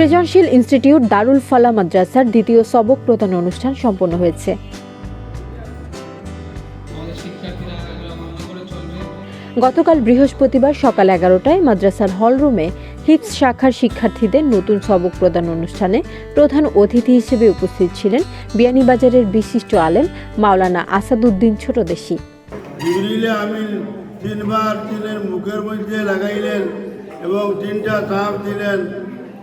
সৃজনশীল ইনস্টিটিউট দারুল ফালা মাদ্রাসার দ্বিতীয় সবক প্রদান অনুষ্ঠান সম্পন্ন হয়েছে। গতকাল বৃহস্পতিবার সকাল এগারোটায় মাদ্রাসার হলরুমে হিপস শাখার শিক্ষার্থীদের নতুন সবক প্রদান অনুষ্ঠানে প্রধান অতিথি হিসেবে উপস্থিত ছিলেন বিয়ানীবাজারের বিশিষ্ট আলেম মাওলানা আসাদুদ্দিন ছোটদেশি। তিনবার তিনের মুখের মধ্যে লাগাইলেন এবং তিনটা চাপ দিলেন।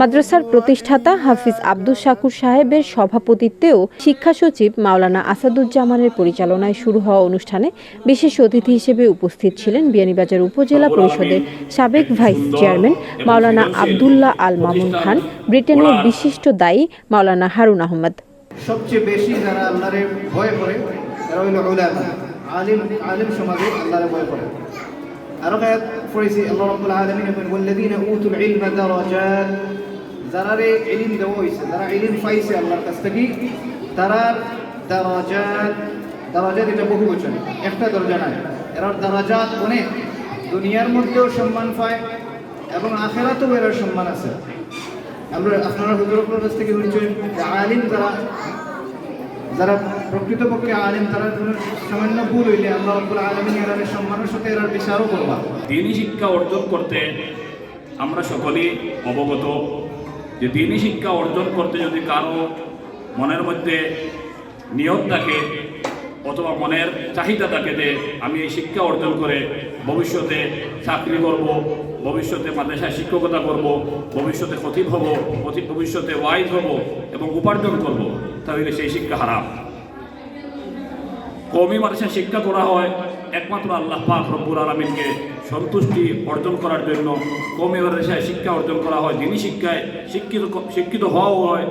মাদ্রাসার প্রতিষ্ঠাতা হাফিজ আব্দুল শাকুর সাহেবের সভাপতিত্বেও শিক্ষা সচিব মাওলানা আসাদুজ্জামানের পরিচালনায় শুরু হওয়া অনুষ্ঠানে বিশেষ অতিথি হিসেবে উপস্থিত ছিলেন বিয়ানীবাজার উপজেলা পরিষদের সাবেক ভাইস চেয়ারম্যান মাওলানা আবদুল্লাহ আল মামুন খান ব্রিটেনের বিশিষ্ট দায়ী মাওলানা হারুন আহমদ। সবচেয়ে বেশি যারা আল্লাহরে ভয় করে তারা হইল আলিম আলিম সমাজে আল্লাহরে ভয় করে। আরও পড়েছি আল্লাহ রাব্বুল আলামিন বলেন, ওয়াল্লাযীনা উতুল ইলমা দারাজাত যারারে ইলম দেওয়া হয়েছে যারা ইলম পাইছে আল্লাহর কাছ থেকে তারা দারাজাত দারাজাত এটা বহু বচন একটা দরজা নাই। এরা দারাজাত অনেক, দুনিয়ার মধ্যেও সম্মান পায় এবং আখেরাতেও এর সম্মান আছে। আমরা, আপনারা হুজুরের কাছ থেকে শুনছেন আলিম যারা যারা প্রকৃতপক্ষে আলিম, তারা সামান্য ভুল হইলে আল্লাহ রাব্বুল আলামিন এর সম্মানের সাথে এর বিচারও করবা। দিনই শিক্ষা অর্জন করতে আমরা সকলেই অবগত। যে দিনই শিক্ষা অর্জন করতে যদি কারও মনের মধ্যে নিয়ত থাকে অথবা মনের চাহিদা থাকে যে আমি এই শিক্ষা অর্জন করে ভবিষ্যতে চাকরি করব, ভবিষ্যতে মাদ্রাসায় শিক্ষকতা করব, ভবিষ্যতে খতিব হব ভবিষ্যতে ওয়াইজ হব এবং উপার্জন করব তাহলে সেই শিক্ষা হারাম। কৌমি মানুষের শিক্ষা করা হয় একমাত্র আল্লাহ পাক রব্বুর আলমিনকে সন্তুষ্টি অর্জন করার জন্য। কৌমি মাদ্রাসায় শিক্ষা অর্জন করা হয়, দিনী শিক্ষায় শিক্ষিত শিক্ষিত হওয়াও হয়।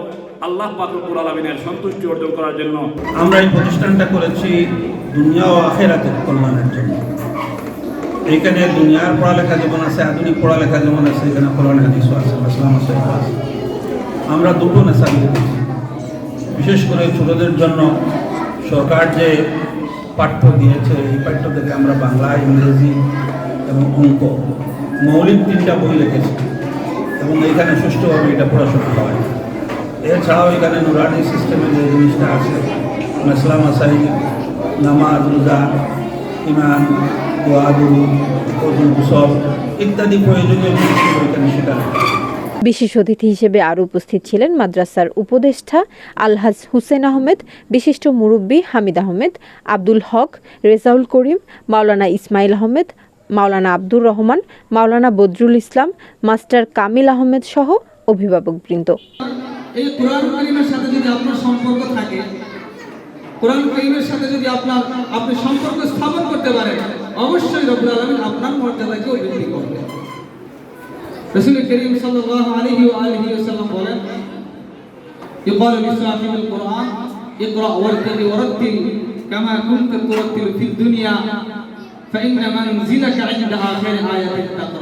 আল্লাহ পাক রব্বুর আলমিনের সন্তুষ্টি অর্জন করার জন্য আমরা এই প্রতিষ্ঠানটা করেছি দুনিয়া ও আখেরাতের কল্যাণের জন্য। এইখানে দুনিয়ার পড়ালেখা যেমন আছে, আধুনিক পড়ালেখা যেমন আছে, এখানে কোরআন হাদিসও আছে ইসলাম আছে। আমরা দুটো নেশা বিশেষ করে ছোটদের জন্য সরকার যে পাঠ্য দিয়েছে, এই পাঠ্য থেকে আমরা বাংলা, ইংরেজি এবং অঙ্ক মৌলিক তিনটা বই লিখেছি এবং এইখানে সুষ্ঠুভাবে এটা পড়াশোনা হয় এছাড়াও এখানে নুরানি সিস্টেমে যে জিনিসটা আছে, মেসলা মাসাই নামাজ, রোজা ইমান দোয়াদুরু ওজন সব ইত্যাদি প্রয়োজনীয় জিনিসগুলো এখানে হয়। বিশেষ অতিথি হিসেবে আরও উপস্থিত ছিলেন মাদ্রাসার উপদেষ্টা আলহাজ হুসেন আহমেদ, বিশিষ্ট মুরব্বী হামিদ আহমেদ, আব্দুল হক, রেজাউল করিম, মাওলানা ইসমাইল আহমেদ, মাওলানা আব্দুর রহমান, মাওলানা বদরুল ইসলাম, মাস্টার কামিল আহমেদ সহ অভিভাবকবৃন্দ এই কোরআন কারিমের সাথে যদি আপনার সম্পর্ক থাকে, কোরআন কারিমের সাথে যদি আপনার, আপনি সম্পর্ক স্থাপন করতে পারেন, অবশ্যই রব্বুল আলামিন আপনার মর্যাদাকে বৃদ্ধি করবে রাসূল করিম সাল্লাল্লাহু আলাইহি ওয়া আলিহি ওয়াসাল্লাম বলেন يقال لصاحب القرآن اقرأ وارتقي ورتل كما كنت ترتل في الدنيا فإن منزلك عند آخر آية تقرأ